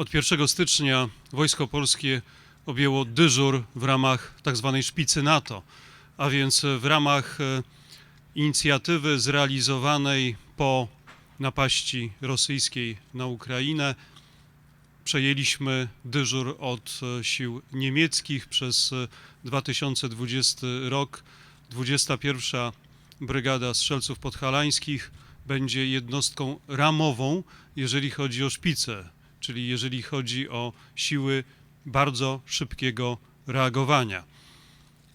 Od 1 stycznia Wojsko Polskie objęło dyżur w ramach tzw. szpicy NATO, a więc w ramach e, inicjatywy zrealizowanej po napaści rosyjskiej na Ukrainę przejęliśmy dyżur od e, sił niemieckich przez e, 2020 rok. 21 Brygada Strzelców Podhalańskich będzie jednostką ramową, jeżeli chodzi o szpice, czyli jeżeli chodzi o siły bardzo szybkiego reagowania.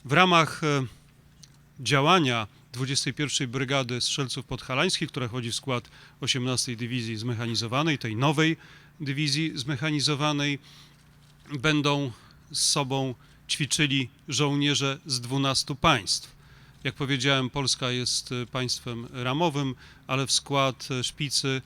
W ramach e, działania 21 Brygady Strzelców Podhalańskich, która wchodzi w skład 18 Dywizji Zmechanizowanej, tej nowej dywizji zmechanizowanej, będą z sobą ćwiczyli żołnierze z 12 państw. Jak powiedziałem, Polska jest e, państwem ramowym, ale w skład e, szpicy,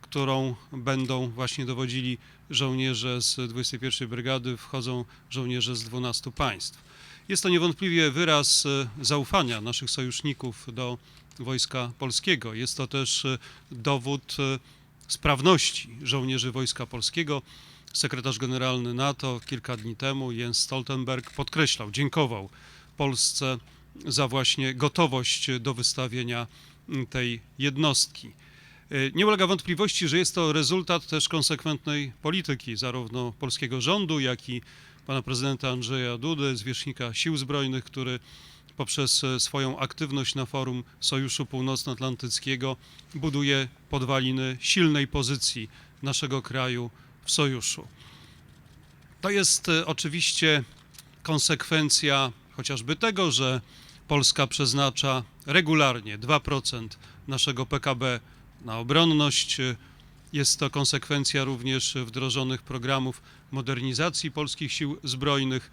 którą będą właśnie dowodzili żołnierze z 21 Brygady, wchodzą żołnierze z 12 państw. Jest to niewątpliwie wyraz e, zaufania naszych sojuszników do Wojska Polskiego. Jest to też e, dowód e, sprawności żołnierzy Wojska Polskiego. Sekretarz generalny NATO kilka dni temu, Jens Stoltenberg, podkreślał, dziękował Polsce za właśnie gotowość do wystawienia tej jednostki. E, Nie ulega wątpliwości, że jest to rezultat też konsekwentnej polityki zarówno polskiego rządu, jak i pana prezydenta Andrzeja Dudy, zwierzchnika Sił Zbrojnych, który poprzez e, swoją aktywność na forum Sojuszu Północnoatlantyckiego buduje podwaliny silnej pozycji naszego kraju w sojuszu. To jest e, oczywiście konsekwencja chociażby tego, że Polska przeznacza regularnie 2% naszego PKB na obronność. Jest to konsekwencja również wdrożonych programów modernizacji polskich sił zbrojnych.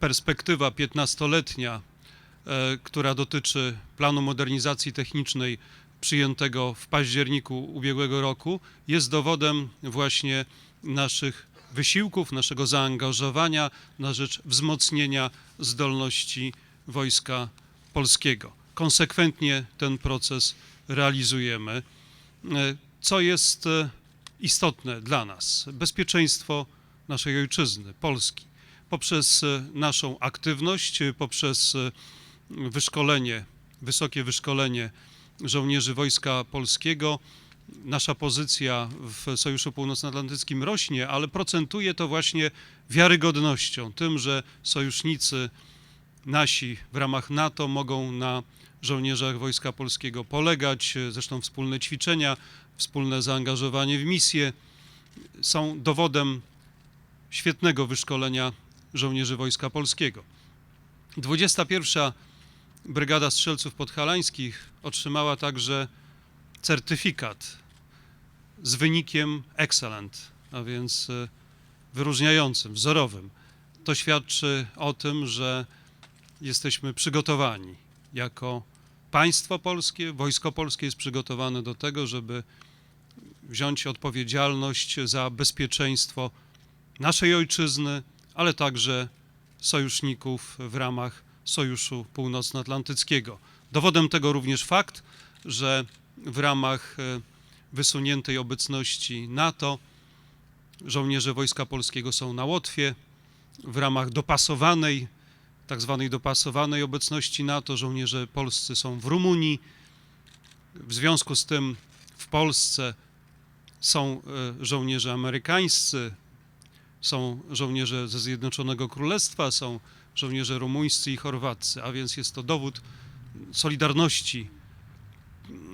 Perspektywa 15-letnia, e, która dotyczy planu modernizacji technicznej przyjętego w październiku ubiegłego roku, jest dowodem właśnie naszych wysiłków, naszego zaangażowania na rzecz wzmocnienia zdolności Wojska Polskiego. Konsekwentnie ten proces realizujemy. E, Co jest e, istotne dla nas? Bezpieczeństwo naszej ojczyzny, Polski. Poprzez e, naszą aktywność, poprzez wyszkolenie, wysokie wyszkolenie żołnierzy Wojska Polskiego, nasza pozycja w Sojuszu Północnoatlantyckim rośnie, ale procentuje to właśnie wiarygodnością, tym, że sojusznicy nasi w ramach NATO mogą na żołnierzach Wojska Polskiego polegać. Zresztą wspólne ćwiczenia, wspólne zaangażowanie w misje są dowodem świetnego wyszkolenia żołnierzy Wojska Polskiego. 21. Brygada Strzelców Podhalańskich otrzymała także certyfikat z wynikiem excellent, a więc e, wyróżniającym, wzorowym. To świadczy o tym, że jesteśmy przygotowani jako państwo polskie, wojsko polskie jest przygotowane do tego, żeby wziąć odpowiedzialność za bezpieczeństwo naszej ojczyzny, ale także sojuszników w ramach Sojuszu Północnoatlantyckiego. Dowodem tego również fakt, że w ramach e, wysuniętej obecności NATO żołnierze Wojska Polskiego są na Łotwie, w ramach dopasowanej, tak zwanej dopasowanej obecności NATO żołnierze polscy są w Rumunii. W związku z tym w Polsce są e, żołnierze amerykańscy, są żołnierze ze Zjednoczonego Królestwa, są żołnierze rumuńscy i chorwaccy, a więc jest to dowód solidarności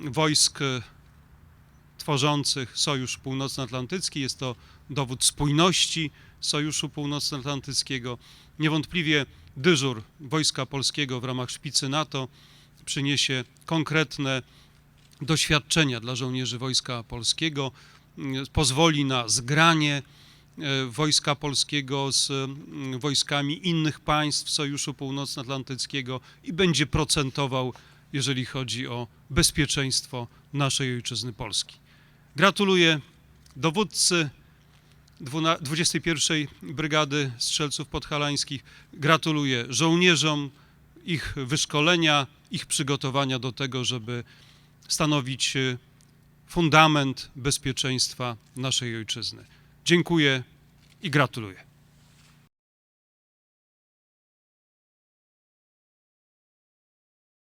wojsk e, tworzących Sojusz Północnoatlantycki, jest to dowód spójności Sojuszu Północnoatlantyckiego. Niewątpliwie dyżur Wojska Polskiego w ramach szpicy NATO przyniesie konkretne doświadczenia dla żołnierzy Wojska Polskiego, mm, pozwoli na zgranie e, Wojska Polskiego z mm, wojskami innych państw Sojuszu Północnoatlantyckiego i będzie procentował, jeżeli chodzi o bezpieczeństwo naszej ojczyzny Polski. Gratuluję dowódcy 21 Brygady Strzelców Podhalańskich, gratuluję żołnierzom ich wyszkolenia, ich przygotowania do tego, żeby stanowić e, fundament bezpieczeństwa naszej ojczyzny. Dziękuję i gratuluję.